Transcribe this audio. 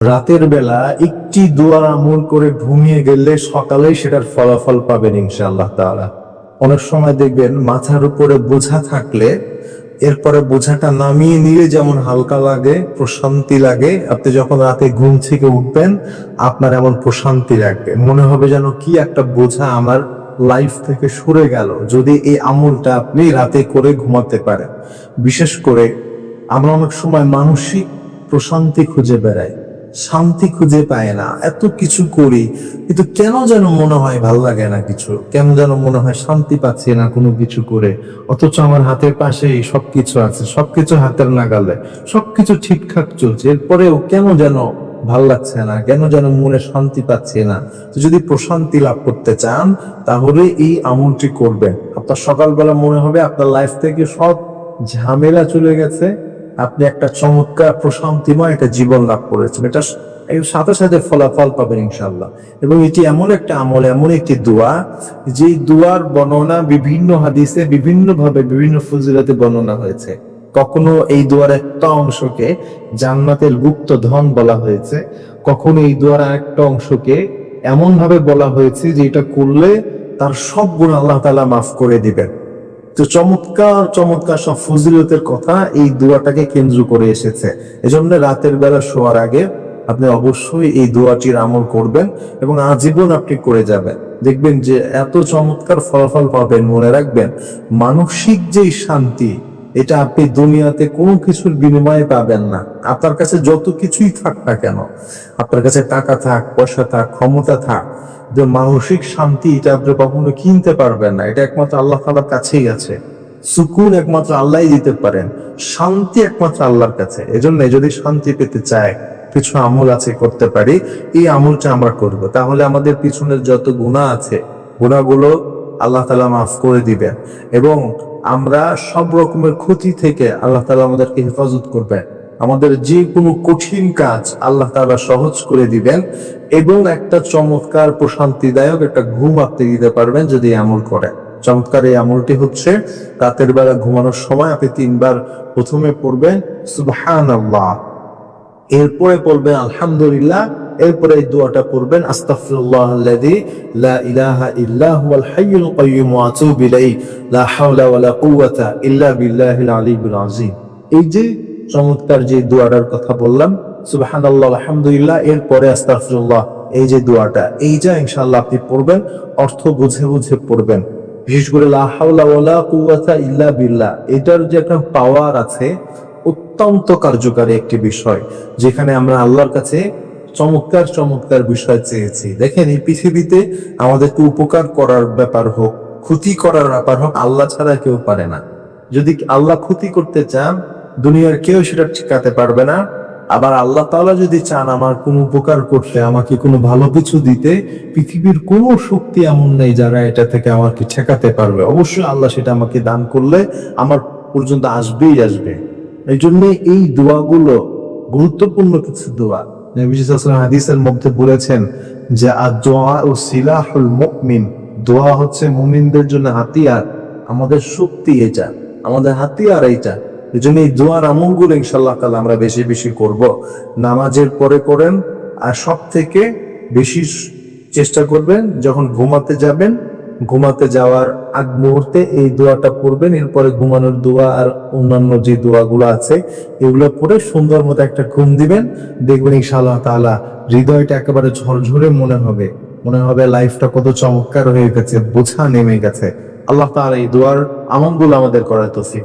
রাতের বেলা একটি দোয়া আমল করে ঘুমিয়ে গেলে সকালে সেটার ফলাফল পাবেন ইনশাআল্লাহ তাআলা। অনেক সময় দেখবেন মাথার উপরে বোঝা থাকলে এরপরে বোঝাটা নামিয়ে নিলে যেমন হালকা লাগে, প্রশান্তি লাগে, আপনি যখন রাতে ঘুম থেকে উঠবেন, আপনার এমন প্রশান্তি লাগবে। মনে হবে যেন কি একটা বোঝা আমার লাইফ থেকে সরে গেল, যদি এই আমলটা আপনি রাতে করে ঘুমাতে পারেন। বিশেষ করে আমরা অনেক সময় মানসিক প্রশান্তি খুঁজে বেড়াই। শান্তি খুঁজে পায় না। এত কিছু করি, কিন্তু কেন যেন মনে হয় ভালো লাগে না কিছু? কেন যেন মনে হয় শান্তি পাচ্ছি না কোনো কিছু করে? অথচ আমার হাতের পাশেই সবকিছু আছে, সবকিছু হাতের নাগালে, সবকিছু ঠিকঠাক চলছে। এরপরেও কেন যেন ভালো লাগছে না, কেন যেন মনে শান্তি পাচ্ছি না? তো যদি প্রশান্তি লাভ করতে চান, তাহলে এই আমলটি করবেন। আপনার সকালবেলা মনে হবে আপনার লাইফ থেকে সব ঝামেলা চলে গেছে। আপনি একটা চমৎকার প্রশান্তিময় একটা জীবন লাভ করেছেন। এটা সাথে সাথে ফলাফল পাবেন ইনশাল্লাহ এবং এটি এমন একটা আমল, এমন একটি দোয়া যে দোয়ার বর্ণনা বিভিন্ন হাদিসে বিভিন্ন ভাবে বিভিন্ন ফজিলতে বর্ণনা হয়েছে। কখনো এই দোয়ার একটা অংশকে জান্নাতের গুপ্ত ধন বলা হয়েছে, কখনো এই দোয়ার একটা অংশকে এমন ভাবে বলা হয়েছে যে এটা করলে তার সব গুণ আল্লাহ তালা মাফ করে দিবেন। তো চমৎকার চমৎকার সব ফজিলতের কথা এই দোয়াটাকে কেন্দ্র করে এসেছে। এজন্য রাতের বেলা শোয়ার আগে আপনি অবশ্যই এই দোয়াটির আমল করবেন এবং আজীবন আপনি করে যাবেন। দেখবেন যে এত চমৎকার ফলাফল পাবেন, মনে রাখবেন, মানসিক যেই শান্তি, এটা আপনি দুনিয়াতে কোনো কিছুর বিনিময়ে পাবেন না। আপনার কাছে যত কিছুই থাক না কেন, আপনার কাছে টাকা থাক, পয়সা থাক, ক্ষমতা থাক যে মানসিক শান্তি এটা আপনি কখনো কিনতে পারবেন না। এটা একমাত্র আল্লাহ তালার কাছেই আছে। সুকুন একমাত্র আল্লাহ দিতে পারেন। শান্তি একমাত্র আল্লাহর কাছে। এজন্য যদি শান্তি পেতে চায়, কিছু আমল আছে করতে পারি, এই আমলটা আমরা করব। তাহলে আমাদের পিছনের যত গুণা আছে গুণাগুলো আল্লাহ তালা মাফ করে দিবেন এবং আমরা সব রকমের ক্ষতি থেকে আল্লাহ তালা আমাদেরকে হেফাজত করবেন। আমাদের যে কোনো কঠিন কাজ আল্লাহ তাআলা সহজ করে দিবেন এবং একটা চমৎকার প্রশান্তিদায়ক একটা ঘুম আপনি দিতে পারবেন যদি আমল করেন। চমৎকার এই আমলটি হচ্ছে রাতের বেলা ঘুমানোর সময় আপনি তিনবার প্রথমে পড়বেন সুবহান আল্লাহ এরপরে পড়বেন, আলহামদুলিল্লাহ। এরপরে এই দোয়াটা পড়বেন আযীম। এই যে চমৎকার যে দোয়াটার কথা বললাম, সুবহানাল্লাহ, আলহামদুলিল্লাহ, এরপরে আস্তাগফিরুল্লাহ, এই যে দোয়াটা এইটা ইনশাআল্লাহ আপনি পড়বেন, অর্থ বুঝে বুঝে পড়বেন। বিশেষ করে লা হাওলা ওয়ালা কুওয়াতা ইল্লা বিল্লাহ, এটার যে একটা পাওয়ার আছে, অত্যন্ত কার্যকারী একটি বিষয়, যেখানে আমরা আল্লাহর কাছে চমৎকার চমৎকার বিষয় চেয়েছি। দেখেন, এই পৃথিবীতে আমাদেরকে উপকার করার ব্যাপার হোক, ক্ষতি করার ব্যাপার হোক, আল্লাহ ছাড়া কেউ পারে না। যদি আল্লাহ ক্ষতি করতে চান দুনিয়ার কেউ সেটা ঠিকাতে পারবে না। আবার আল্লাহ তাআলা যদি চান আমার কোনো উপকার করতে, আমাকে কোনো ভালো কিছু দিতে, পৃথিবীর কোনো শক্তি এমন নেই যারা এটা থেকে আমাকে ঠেকাতে পারবে। অবশ্যই আল্লাহ সেটা আমাকে দান করলে আমার পর্যন্ত আসবেই আসবে। এই জন্য এই দোয়াগুলো গুরুত্বপূর্ণ কিছু দোয়া। হাদিসের মধ্যে বলেছেন যে আর দোয়া ও সিলাহুল মুমিন দোয়া হচ্ছে মুমিনদের জন্য হাতিয়ার। আমাদের শক্তি এটা, আমাদের হাতিয়ার এইটা। এই জন্য এই দোয়ার আমলগুলো ইনশাল্লাহ তাআলা আমরা বেশি বেশি করব। নামাজের পরে করেন, আর সব থেকে বেশি চেষ্টা করবেন যখন ঘুমাতে যাবেন, ঘুমাতে যাওয়ার আগ মুহূর্তে এই দোয়াটা পড়বেন, এরপরে ঘুমানোর দোয়া আর অন্যান্য যে দোয়াগুলো আছে, এগুলো পড়ে সুন্দর মতো একটা ঘুম দিবেন। দেখবেন ইনশাআল্লাহ তাআলা হৃদয়টা একেবারে ঝরঝরে মনে হবে মনে হবে লাইফটা কত চমৎকার হয়ে গেছে, বোঝা নেমে গেছে। আল্লাহ তাআলা এই দোয়ার আমলগুলো আমাদের করার তৌফিক।